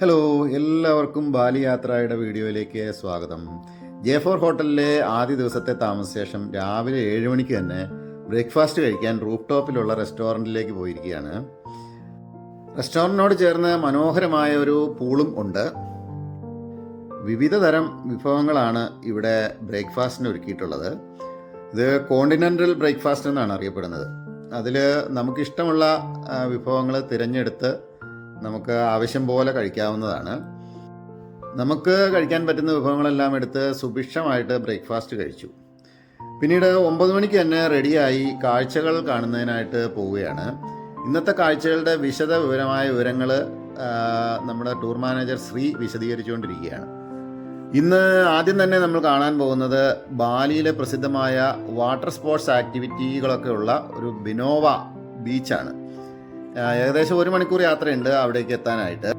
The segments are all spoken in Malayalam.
ഹലോ എല്ലാവർക്കും ബാലി യാത്രയുടെ വീഡിയോയിലേക്ക് സ്വാഗതം. ജെ ഫോർ ഹോട്ടലിലെ ആദ്യ ദിവസത്തെ താമസശേഷം രാവിലെ ഏഴ് മണിക്ക് തന്നെ ബ്രേക്ക്ഫാസ്റ്റ് കഴിക്കാൻ റൂഫ് ടോപ്പിലുള്ള റെസ്റ്റോറന്റിലേക്ക് പോയിരിക്കുകയാണ്. റെസ്റ്റോറന്റിനോട് ചേർന്ന് മനോഹരമായ ഒരു പൂളും ഉണ്ട്. വിവിധ തരം വിഭവങ്ങളാണ് ഇവിടെ ബ്രേക്ക്ഫാസ്റ്റിന് ഒരുക്കിയിട്ടുള്ളത്. ഇത് കോണ്ടിനെന്റൽ ബ്രേക്ക്ഫാസ്റ്റ് എന്നാണ് അറിയപ്പെടുന്നത്. അതിൽ നമുക്കിഷ്ടമുള്ള വിഭവങ്ങൾ തിരഞ്ഞെടുത്ത് നമുക്ക് ആവശ്യം പോലെ കഴിക്കാവുന്നതാണ്. നമുക്ക് കഴിക്കാൻ പറ്റുന്ന വിഭവങ്ങളെല്ലാം എടുത്ത് സുഭിക്ഷമായിട്ട് ബ്രേക്ക്ഫാസ്റ്റ് കഴിച്ചു. പിന്നീട് ഒമ്പത് മണിക്ക് തന്നെ റെഡിയായി കാഴ്ചകൾ കാണുന്നതിനായിട്ട് പോവുകയാണ്. ഇന്നത്തെ കാഴ്ചകളുടെ വിശദ വിവരമായ വിവരങ്ങൾ നമ്മുടെ ടൂർ മാനേജർ ശ്രീ വിശദീകരിച്ചുകൊണ്ടിരിക്കുകയാണ്. ഇന്ന് ആദ്യം തന്നെ നമ്മൾ കാണാൻ പോകുന്നത് ബാലിയിലെ പ്രസിദ്ധമായ വാട്ടർ സ്പോർട്സ് ആക്ടിവിറ്റികളൊക്കെ ഉള്ള ഒരു ബിനോവ ബീച്ചാണ്. ഏകദേശം ഒരു മണിക്കൂർ യാത്രയുണ്ട് അവിടേക്ക് എത്താനായിട്ട്.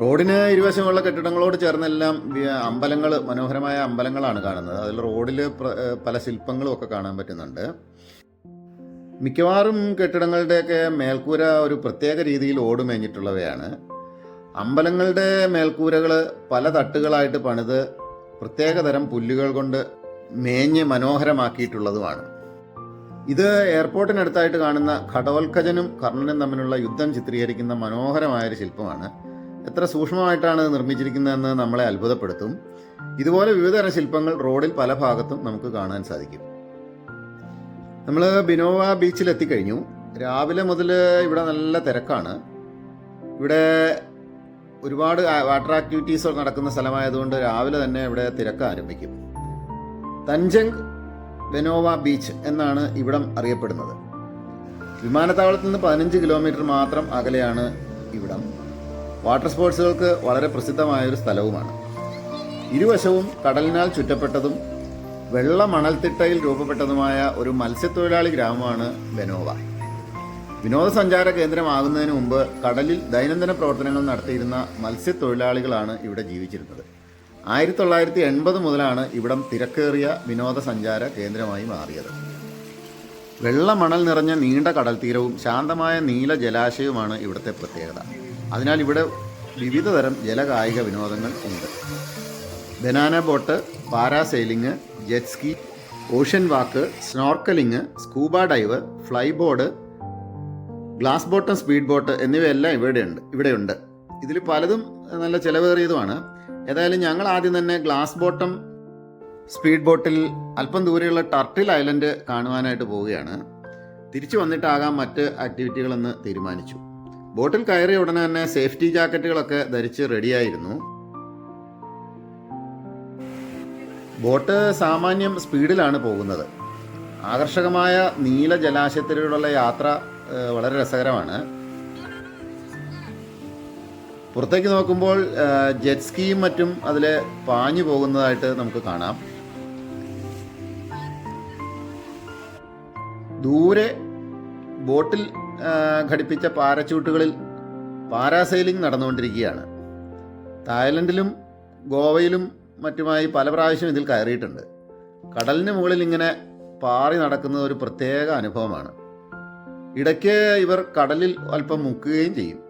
റോഡിന് ഇരുവശമുള്ള കെട്ടിടങ്ങളോട് ചേർന്നെല്ലാം അമ്പലങ്ങൾ മനോഹരമായ അമ്പലങ്ങളാണ് കാണുന്നത്. അതിൽ റോഡിൽ പല ശില്പങ്ങളും ഒക്കെ കാണാൻ പറ്റുന്നുണ്ട്. മിക്കവാറും കെട്ടിടങ്ങളുടെയൊക്കെ മേൽക്കൂര ഒരു പ്രത്യേക രീതിയിൽ ഓടുമേഞ്ഞിട്ടുള്ളവയാണ്. അമ്പലങ്ങളുടെ മേൽക്കൂരകൾ പല തട്ടുകളായിട്ട് പണിത് പ്രത്യേകതരം പുല്ലുകൾ കൊണ്ട് മേഞ്ഞ് മനോഹരമാക്കിയിട്ടുള്ളതുമാണ്. ഇത് എയർപോർട്ടിനടുത്തായിട്ട് കാണുന്ന ഘടവൽക്കജനും കർണനും തമ്മിലുള്ള യുദ്ധം ചിത്രീകരിക്കുന്ന മനോഹരമായ ഒരു ശില്പമാണ്. എത്ര സൂക്ഷ്മമായിട്ടാണ് നിർമ്മിച്ചിരിക്കുന്നതെന്ന് നമ്മളെ അത്ഭുതപ്പെടുത്തും. ഇതുപോലെ വിവിധതരം ശില്പങ്ങൾ റോഡിൽ പല ഭാഗത്തും നമുക്ക് കാണാൻ സാധിക്കും. നമ്മൾ ബിനോവ ബീച്ചിൽ എത്തിക്കഴിഞ്ഞു രാവിലെ മുതൽ ഇവിടെ നല്ല തിരക്കാണ്. ഇവിടെ ഒരുപാട് വാട്ടർ ആക്ടിവിറ്റീസ് നടക്കുന്ന സ്ഥലമായതുകൊണ്ട് രാവിലെ തന്നെ ഇവിടെ തിരക്ക് ആരംഭിക്കും. തഞ്ചങ് ബെനോവ ബീച്ച് എന്നാണ് ഇവിടം അറിയപ്പെടുന്നത്. വിമാനത്താവളത്തിൽ നിന്ന് പതിനഞ്ച് കിലോമീറ്റർ മാത്രം അകലെയാണ് ഇവിടം. വാട്ടർ സ്പോർട്സുകൾക്ക് വളരെ പ്രസിദ്ധമായൊരു സ്ഥലവുമാണ്. ഇരുവശവും കടലിനാൽ ചുറ്റപ്പെട്ടതും വെള്ള മണൽത്തിട്ടയിൽ രൂപപ്പെട്ടതുമായ ഒരു മത്സ്യത്തൊഴിലാളി ഗ്രാമമാണ് വെനോവ വിനോദസഞ്ചാര കേന്ദ്രമാകുന്നതിന് മുമ്പ് കടലിൽ ദൈനംദിന പ്രവർത്തനങ്ങൾ നടത്തിയിരുന്ന മത്സ്യത്തൊഴിലാളികളാണ് ഇവിടെ ജീവിച്ചിരുന്നത്. ആയിരത്തി തൊള്ളായിരത്തി എൺപത് മുതലാണ് ഇവിടം തിരക്കേറിയ വിനോദസഞ്ചാര കേന്ദ്രമായി മാറിയത്. വെള്ളമണൽ നിറഞ്ഞ നീണ്ട കടൽ തീരവും ശാന്തമായ നീല ജലാശയവുമാണ് ഇവിടുത്തെ പ്രത്യേകത. അതിനാൽ ഇവിടെ വിവിധ തരം ജലകായിക വിനോദങ്ങൾ ഉണ്ട്. Banana boat parasailing jet ski ocean walk snorkelling scuba dive fly board glass bottom speed boat എന്നിവയെല്ലാം ഇവിടെയുണ്ട്. ഇവിടെയുണ്ട്. ഇതിൽ പലതും നല്ല ചിലവേറിയതുമാണ്. ഏതായാലും ഞങ്ങൾ ആദ്യം തന്നെ ഗ്ലാസ് ബോട്ടം സ്പീഡ് ബോട്ടിൽ അല്പം ദൂരെയുള്ള ടർട്ടിൽ ഐലൻഡ് കാണുവാനായിട്ട് പോവുകയാണ്. തിരിച്ചു വന്നിട്ടാകാം മറ്റ് ആക്ടിവിറ്റികളെന്ന് തീരുമാനിച്ചു. ബോട്ടിൽ കയറിയ ഉടനെ തന്നെ സേഫ്റ്റി ജാക്കറ്റുകളൊക്കെ ധരിച്ച് റെഡിയായിരുന്നു ബോട്ട് സാമാന്യം സ്പീഡിലാണ് പോകുന്നത്. ആകർഷകമായ നീല ജലാശയത്തിലൂടെയുള്ള യാത്ര വളരെ രസകരമാണ്. പുറത്തേക്ക് നോക്കുമ്പോൾ ജെറ്റ് സ്കീയും മറ്റും അതിൽ പാഞ്ഞു പോകുന്നതായിട്ട് നമുക്ക് കാണാം. ദൂരെ ബോട്ടിൽ ഘടിപ്പിച്ച പാരച്യൂട്ടുകളിൽ പാരാസൈലിംഗ് നടന്നുകൊണ്ടിരിക്കുകയാണ്. തായ്ലൻഡിലും ഗോവയിലും മറ്റുമായി പല പ്രാവശ്യം ഇതിൽ കയറിയിട്ടുണ്ട്. കടലിന് മുകളിൽ ഇങ്ങനെ പാറി നടക്കുന്നത് ഒരു പ്രത്യേക അനുഭവമാണ്. ഇടയ്ക്ക് ഇവർ കടലിൽ അല്പം മുക്കുകയും ചെയ്യും.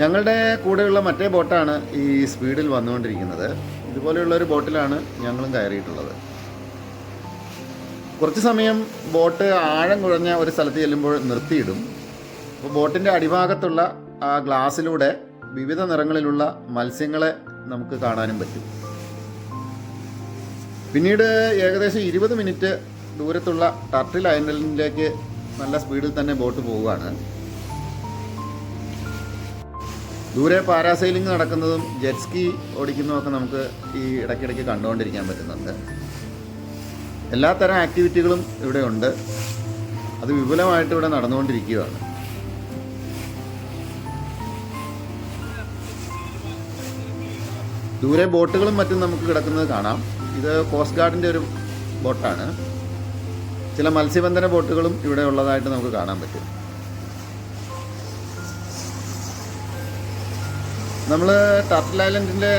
ഞങ്ങളുടെ കൂടെയുള്ള മറ്റേ ബോട്ടാണ് ഈ സ്പീഡിൽ വന്നുകൊണ്ടിരിക്കുന്നത്. ഇതുപോലെയുള്ള ഒരു ബോട്ടിലാണ് ഞങ്ങളും കയറിയിട്ടുള്ളത്. കുറച്ച് സമയം ബോട്ട് ആഴം കുഴഞ്ഞ ഒരു സ്ഥലത്ത് ചെല്ലുമ്പോൾ നിർത്തിയിടും. അപ്പോൾ ബോട്ടിന്റെ അടിഭാഗത്തുള്ള ആ ഗ്ലാസ്സിലൂടെ വിവിധ നിറങ്ങളിലുള്ള മത്സ്യങ്ങളെ നമുക്ക് കാണാനും പറ്റും. പിന്നീട് ഏകദേശം ഇരുപത് മിനിറ്റ് ദൂരത്തുള്ള ടർട്ടിൽ ഐലൻഡിലേക്ക് നല്ല സ്പീഡിൽ തന്നെ ബോട്ട് പോവുകയാണ്. ദൂരെ പാരാസൈലിംഗ് നടക്കുന്നതും ജെറ്റ് സ്കി ഓടിക്കുന്നതുമൊക്കെ നമുക്ക് ഈ ഇടയ്ക്കിടയ്ക്ക് കണ്ടുകൊണ്ടിരിക്കാൻ പറ്റുന്നുണ്ട്. എല്ലാത്തരം ആക്ടിവിറ്റികളും ഇവിടെ ഉണ്ട്. അത് വിപുലമായിട്ട് ഇവിടെ നടന്നുകൊണ്ടിരിക്കുകയാണ്. ദൂരെ ബോട്ടുകളും മറ്റും നമുക്ക് കിടക്കുന്നത് കാണാം. ഇത് കോസ്റ്റ് ഗാർഡിന്റെ ഒരു ബോട്ടാണ്. ചില മത്സ്യബന്ധന ബോട്ടുകളും ഇവിടെ ഉള്ളതായിട്ട് നമുക്ക് കാണാൻ പറ്റും. നമ്മൾ ടർട്ടിൽ ഐലൻഡിന്റെ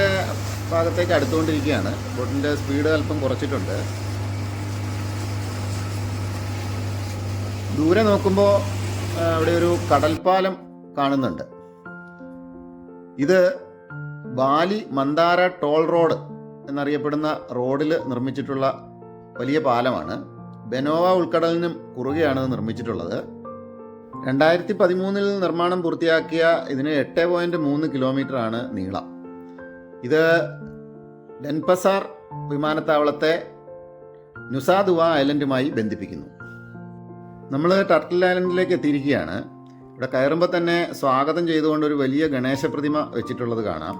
ഭാഗത്തേക്ക് അടുത്തുകൊണ്ടിരിക്കുകയാണ്. ബോട്ടിന്റെ സ്പീഡ് അല്പം കുറച്ചിട്ടുണ്ട്. ദൂരെ നോക്കുമ്പോൾ അവിടെ ഒരു കടൽപ്പാലം കാണുന്നുണ്ട്. ഇത് ബാലി മന്ദാര ടോൾ റോഡ് എന്നറിയപ്പെടുന്ന റോഡിൽ നിർമ്മിച്ചിട്ടുള്ള വലിയ പാലമാണ്. ബെനോവ ഉൾക്കടലിനും കുറുകെയാണ് നിർമ്മിച്ചിട്ടുള്ളത്. രണ്ടായിരത്തി പതിമൂന്നിൽ നിർമ്മാണം പൂർത്തിയാക്കിയ ഇതിന് എട്ട് പോയിന്റ് മൂന്ന് കിലോമീറ്റർ ആണ് നീളം. ഇത് ഡെൻപസാർ വിമാനത്താവളത്തെ നുസാദുവ ഐലൻഡുമായി ബന്ധിപ്പിക്കുന്നു. നമ്മൾ ടർട്ടിൽ ഐലൻഡിലേക്ക് എത്തിയിരിക്കുകയാണ്. ഇവിടെ കയറുമ്പോൾ തന്നെ സ്വാഗതം ചെയ്തുകൊണ്ട് ഒരു വലിയ ഗണേശ പ്രതിമ വെച്ചിട്ടുള്ളത് കാണാം.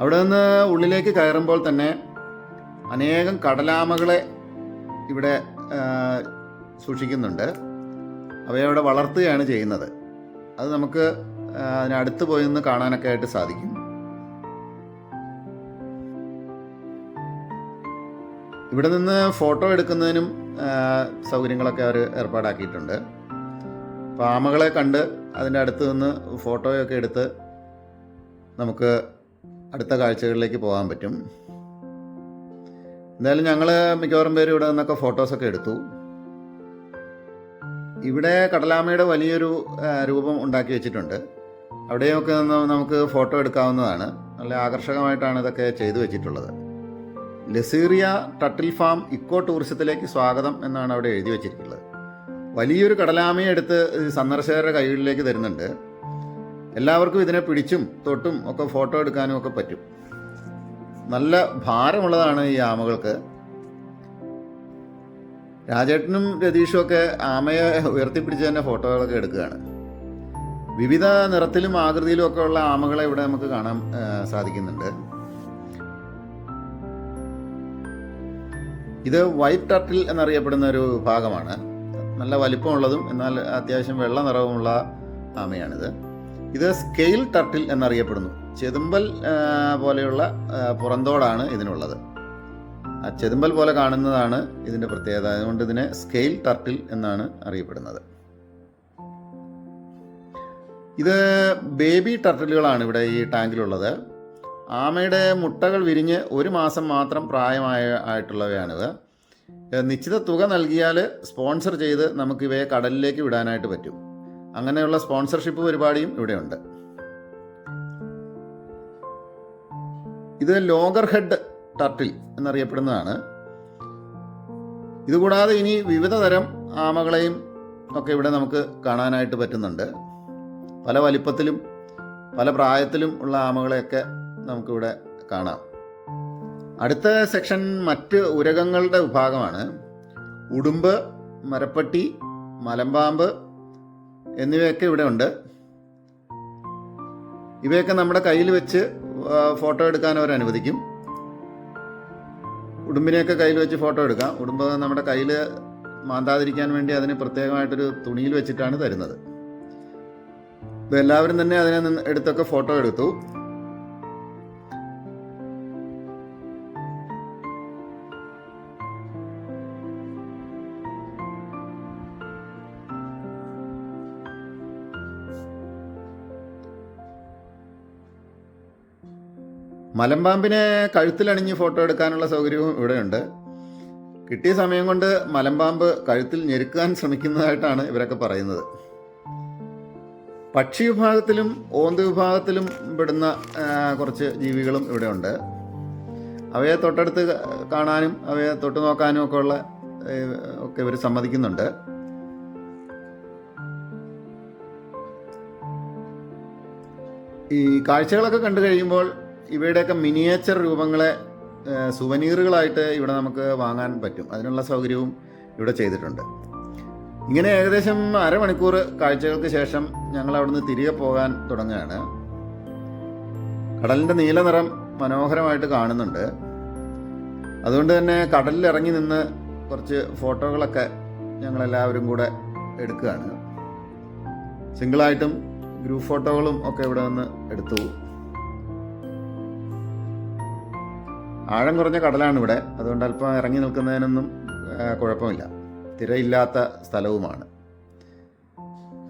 അവിടെ നിന്ന് ഉള്ളിലേക്ക് കയറുമ്പോൾ തന്നെ അനേകം കടലാമകളെ ഇവിടെ സൂക്ഷിക്കുന്നുണ്ട്. അവയെ അവിടെ വളർത്തുകയാണ് ചെയ്യുന്നത്. അത് നമുക്ക് അതിനടുത്ത് പോയി നിന്ന് കാണാനൊക്കെ ആയിട്ട് സാധിക്കും. ഇവിടെ നിന്ന് ഫോട്ടോ എടുക്കുന്നതിനും സൗകര്യങ്ങളൊക്കെ അവർ ഏർപ്പാടാക്കിയിട്ടുണ്ട്. പാമകളെ കണ്ട് അതിന്റെ അടുത്ത് നിന്ന് ഫോട്ടോയൊക്കെ എടുത്ത് നമുക്ക് അടുത്ത കാഴ്ചകളിലേക്ക് പോകാൻ പറ്റും. എന്തായാലും ഞങ്ങൾ മിക്കവാറും പേര് ഇവിടെ നിന്നൊക്കെ ഫോട്ടോസൊക്കെ എടുത്തു. ഇവിടെ കടലാമയുടെ വലിയൊരു രൂപം ഉണ്ടാക്കി വെച്ചിട്ടുണ്ട്. അവിടെയൊക്കെ നമുക്ക് ഫോട്ടോ എടുക്കാവുന്നതാണ്. നല്ല ആകർഷകമായിട്ടാണ് ഇതൊക്കെ ചെയ്തു വെച്ചിട്ടുള്ളത്. ലസീറിയ ടട്ടിൽ ഫാം ഇക്കോ ടൂറിസത്തിലേക്ക് സ്വാഗതം എന്നാണ് അവിടെ എഴുതി വെച്ചിരിക്കുന്നത്. വലിയൊരു കടലാമയെ എടുത്ത് സന്ദർശകരുടെ കൈകളിലേക്ക് തരുന്നുണ്ട്. എല്ലാവർക്കും ഇതിനെ പിടിച്ചും തൊട്ടും ഒക്കെ ഫോട്ടോ എടുക്കാനും ഒക്കെ പറ്റും. നല്ല ഭാരമുള്ളതാണ് ഈ ആമകൾക്ക്. രാജേട്ടനും രതീഷും ഒക്കെ ആമയെ ഉയർത്തിപ്പിടിച്ച് തന്നെ ഫോട്ടോകളൊക്കെ എടുക്കുകയാണ്. വിവിധ നിറത്തിലും ആകൃതിയിലും ഒക്കെ ഉള്ള ആമകളെ ഇവിടെ നമുക്ക് കാണാൻ സാധിക്കുന്നുണ്ട്. ഇത് വൈറ്റ് ടർട്ടിൽ എന്നറിയപ്പെടുന്ന ഒരു ഭാഗമാണ്. നല്ല വലിപ്പമുള്ളതും എന്നാൽ അത്യാവശ്യം വെള്ള നിറവുമുള്ള ആമയാണിത്. ഇത് സ്കെയിൽ ടർട്ടിൽ എന്നറിയപ്പെടുന്നു. ചെതുമ്പൽ പോലെയുള്ള പുറന്തോടാണ് ഇതിനുള്ളത്. ആ ചെതുമ്പൽ പോലെ കാണുന്നതാണ് ഇതിന്റെ പ്രത്യേകത. അതുകൊണ്ട് ഇതിനെ സ്കെയിൽ ടർട്ടിൽ എന്നാണ് അറിയപ്പെടുന്നത്. ഇത് ബേബി ടർട്ടിലുകളാണ് ഇവിടെ ഈ ടാങ്കിലുള്ളത്. ആമയുടെ മുട്ടകൾ വിരിഞ്ഞ് ഒരു മാസം മാത്രം പ്രായമായ ആയിട്ടുള്ളവയാണിത്. നിശ്ചിത തുക നൽകിയാൽ സ്പോൺസർ ചെയ്ത് നമുക്കിവയെ കടലിലേക്ക് വിടാനായിട്ട് പറ്റും. അങ്ങനെയുള്ള സ്പോൺസർഷിപ്പ് പരിപാടിയും ഇവിടെയുണ്ട്. ഇത് ലോഗർ ഹെഡ് ടർട്ടിൽ എന്നറിയപ്പെടുന്നതാണ്. ഇതുകൂടാതെ ഇനി വിവിധ തരം ആമകളെയും ഒക്കെ ഇവിടെ നമുക്ക് കാണാനായിട്ട് പറ്റുന്നുണ്ട്. പല വലിപ്പത്തിലും പല പ്രായത്തിലും ഉള്ള ആമകളെയൊക്കെ നമുക്കിവിടെ കാണാം. അടുത്ത സെക്ഷൻ മറ്റ് ഉരകങ്ങളുടെ വിഭാഗമാണ്. ഉടുമ്പ് മരപ്പട്ടി മലമ്പാമ്പ് എന്നിവയൊക്കെ ഇവിടെ ഉണ്ട്. ഇവയൊക്കെ നമ്മുടെ കയ്യിൽ വെച്ച് ഫോട്ടോ എടുക്കാൻ അവർ അനുവദിക്കും ഉടുമ്പിനെയൊക്കെ കയ്യിൽ വെച്ച് ഫോട്ടോ എടുക്കാം. ഉടുമ്പ് നമ്മുടെ കയ്യിൽ മാന്താതിരിക്കാൻ വേണ്ടി അതിന് പ്രത്യേകമായിട്ടൊരു തുണിയിൽ വെച്ചിട്ടാണ് തരുന്നത്. എല്ലാവരും തന്നെ അതിനെ എടുത്തൊക്കെ ഫോട്ടോ എടുത്തു. മലമ്പാമ്പിനെ കഴുത്തിലണിഞ്ഞ് ഫോട്ടോ എടുക്കാനുള്ള സൗകര്യവും ഇവിടെയുണ്ട്. കിട്ടിയ സമയം കൊണ്ട് മലമ്പാമ്പ് കഴുത്തിൽ ഞെരുക്കാൻ ശ്രമിക്കുന്നതായിട്ടാണ് ഇവരൊക്കെ പറയുന്നത്. പക്ഷി വിഭാഗത്തിലും ഓന്ത് വിഭാഗത്തിലും പെടുന്ന കുറച്ച് ജീവികളും ഇവിടെയുണ്ട്. അവയെ തൊട്ടടുത്ത് കാണാനും അവയെ തൊട്ട് നോക്കാനും ഒക്കെ ഉള്ള ഒക്കെ ഇവർ സമ്മതിക്കുന്നുണ്ട്. ഈ കാഴ്ചകളൊക്കെ കണ്ടു കഴിയുമ്പോൾ ഇവയുടെയൊക്കെ മിനിയേച്ചർ രൂപങ്ങളെ സുവനീറുകളായിട്ട് ഇവിടെ നമുക്ക് വാങ്ങാൻ പറ്റും. അതിനുള്ള സൗകര്യവും ഇവിടെ ചെയ്തിട്ടുണ്ട്. ഇങ്ങനെ ഏകദേശം അരമണിക്കൂർ കാഴ്ചകൾക്ക് ശേഷം ഞങ്ങൾ അവിടുന്ന് തിരികെ പോകാൻ തുടങ്ങുകയാണ്. കടലിന്റെ നീല നിറം മനോഹരമായിട്ട് കാണുന്നുണ്ട്. അതുകൊണ്ട് തന്നെ കടലിൽ ഇറങ്ങി നിന്ന് കുറച്ച് ഫോട്ടോകളൊക്കെ ഞങ്ങളെല്ലാവരും കൂടെ എടുക്കുകയാണ്. സിംഗിളായിട്ടും ഗ്രൂപ്പ് ഫോട്ടോകളും ഒക്കെ ഇവിടെ നിന്ന് എടുത്തു. ആഴം കുറഞ്ഞ കടലാണ് ഇവിടെ. അതുകൊണ്ട് അല്പം ഇറങ്ങി നിൽക്കുന്നതിനൊന്നും കുഴപ്പമില്ല. തിരയില്ലാത്ത സ്ഥലവുമാണ്.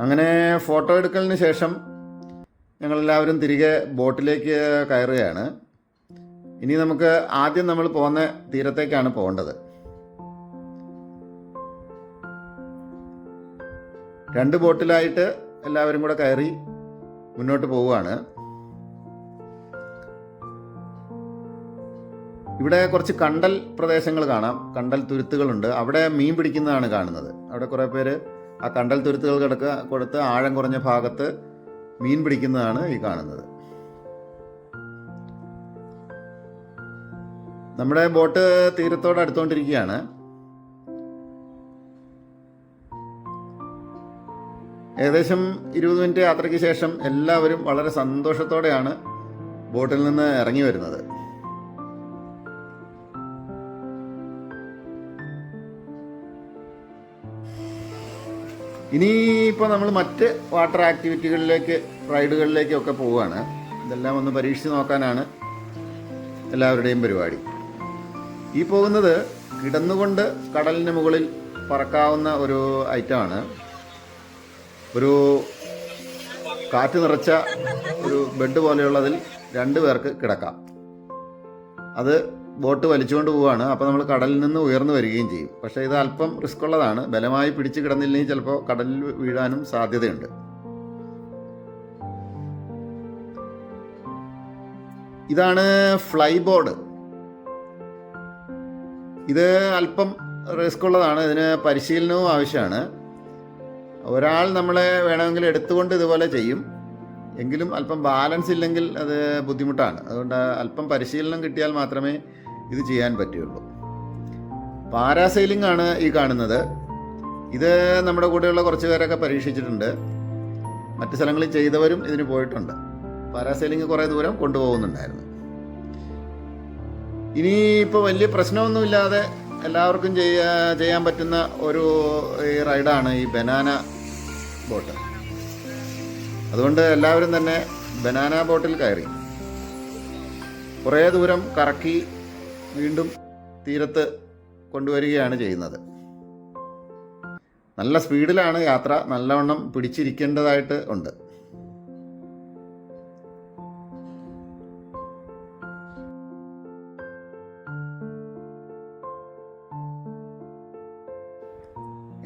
അങ്ങനെ ഫോട്ടോ എടുക്കലിന് ശേഷം ഞങ്ങളെല്ലാവരും തിരികെ ബോട്ടിലേക്ക് കയറുകയാണ്. ഇനി നമുക്ക് ആദ്യം നമ്മൾ പോകുന്ന തീരത്തേക്കാണ് പോകേണ്ടത്. രണ്ട് ബോട്ടിലായിട്ട് എല്ലാവരും കൂടെ കയറി മുന്നോട്ട് പോവുകയാണ്. ഇവിടെ കുറച്ച് കണ്ടൽ പ്രദേശങ്ങൾ കാണാം. കണ്ടൽ തുരുത്തുകളുണ്ട്. അവിടെ മീൻ പിടിക്കുന്നതാണ് കാണുന്നത്. അവിടെ കുറേ പേര് ആ കണ്ടൽ തുരുത്തുകൾ കിടക്കുക കൊടുത്ത് ആഴം കുറഞ്ഞ ഭാഗത്ത് മീൻ പിടിക്കുന്നതാണ് ഈ കാണുന്നത്. നമ്മുടെ ബോട്ട് തീരത്തോട് അടുത്തുകൊണ്ടിരിക്കുകയാണ് ഏകദേശം ഇരുപത് മിനിറ്റ് യാത്രയ്ക്ക് ശേഷം എല്ലാവരും വളരെ സന്തോഷത്തോടെയാണ് ബോട്ടിൽ നിന്ന് ഇറങ്ങി വരുന്നത്. ഇനിയിപ്പോൾ നമ്മൾ മറ്റ് വാട്ടർ ആക്ടിവിറ്റികളിലേക്ക് റൈഡുകളിലേക്കൊക്കെ പോവുകയാണ് ഇതെല്ലാം ഒന്ന് പരീക്ഷിച്ച് നോക്കാനാണ് എല്ലാവരുടെയും പരിപാടി. ഈ പോകുന്നത് കിടന്നുകൊണ്ട് കടലിന് മുകളിൽ പറക്കാവുന്ന ഒരു ഐറ്റമാണ്. ഒരു കാറ്റ് നിറച്ച ഒരു ബെഡ് പോലെയുള്ളതിൽ രണ്ട് പേർക്ക് കിടക്കാം. അത് ബോട്ട് വലിച്ചുകൊണ്ട് പോവുകയാണ് അപ്പോൾ നമ്മൾ കടലിൽ നിന്ന് ഉയർന്നു വരികയും ചെയ്യും. പക്ഷേ ഇത് അല്പം റിസ്ക് ഉള്ളതാണ്. ബലമായി പിടിച്ച് കിടന്നില്ലെങ്കിൽ ചിലപ്പോൾ കടലിൽ വീഴാനും സാധ്യതയുണ്ട്. ഇതാണ് ഫ്ലൈ ബോർഡ് ഇത് അല്പം റിസ്ക് ഉള്ളതാണ്. ഇതിന് പരിശീലനവും ആവശ്യമാണ്. ഒരാൾ നമ്മളെ വേണമെങ്കിൽ എടുത്തുകൊണ്ട് ഇതുപോലെ ചെയ്യും. എങ്കിലും അല്പം ബാലൻസ് ഇല്ലെങ്കിൽ അത് ബുദ്ധിമുട്ടാണ്. അതുകൊണ്ട് അല്പം പരിശീലനം കിട്ടിയാൽ മാത്രമേ ഇത് ചെയ്യാൻ പറ്റുകയുള്ളൂ പാരാസൈലിംഗ് ആണ് ഈ കാണുന്നത്. ഇത് നമ്മുടെ കൂടെയുള്ള കുറച്ച് പേരൊക്കെ പരീക്ഷിച്ചിട്ടുണ്ട്. മറ്റ് സ്ഥലങ്ങളിൽ ചെയ്തവരും ഇതിന് പോയിട്ടുണ്ട്. പാരാസൈലിംഗ് കുറേ ദൂരം കൊണ്ടുപോകുന്നുണ്ടായിരുന്നു. ഇനി ഇപ്പോൾ വലിയ പ്രശ്നമൊന്നുമില്ലാതെ എല്ലാവർക്കും ചെയ്യാ ചെയ്യാൻ പറ്റുന്ന ഒരു ഈ റൈഡാണ് ഈ ബനാന ബോട്ട്. അതുകൊണ്ട് എല്ലാവരും തന്നെ ബനാന ബോട്ടിൽ കയറി. കുറേ ദൂരം കറക്കി വീണ്ടും തീരത്ത് കൊണ്ടുവരികയാണ് ചെയ്യുന്നത്. നല്ല സ്പീഡിലാണ് യാത്ര നല്ലവണ്ണം പിടിച്ചിരിക്കേണ്ടതായിട്ട് ഉണ്ട്.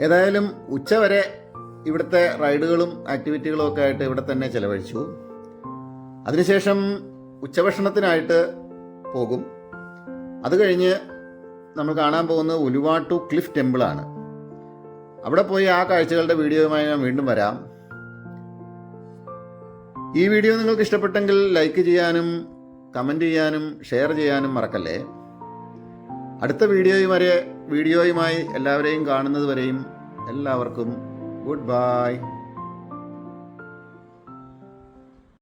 ഏതായാലും ഉച്ചവരെ ഇവിടുത്തെ റൈഡുകളും ആക്ടിവിറ്റികളും ഒക്കെ ആയിട്ട് ഇവിടെ തന്നെ ചിലവഴിച്ചു. അതിനുശേഷം ഉച്ചഭക്ഷണത്തിനായിട്ട് പോകും. അത് കഴിഞ്ഞ് നമ്മൾ കാണാൻ പോകുന്നത് ഉലുവാട്ടു ക്ലിഫ് ടെമ്പിളാണ് അവിടെ പോയി ആ കാഴ്ചകളുടെ വീഡിയോയുമായി ഞാൻ വീണ്ടും വരാം. ഈ വീഡിയോ നിങ്ങൾക്ക് ഇഷ്ടപ്പെട്ടെങ്കിൽ ലൈക്ക് ചെയ്യാനും കമന്റ് ചെയ്യാനും ഷെയർ ചെയ്യാനും മറക്കല്ലേ? അടുത്ത വീഡിയോയുമായി വീഡിയോയുമായി എല്ലാവരെയും കാണുന്നത് വരെയും എല്ലാവർക്കും ഗുഡ് ബൈ.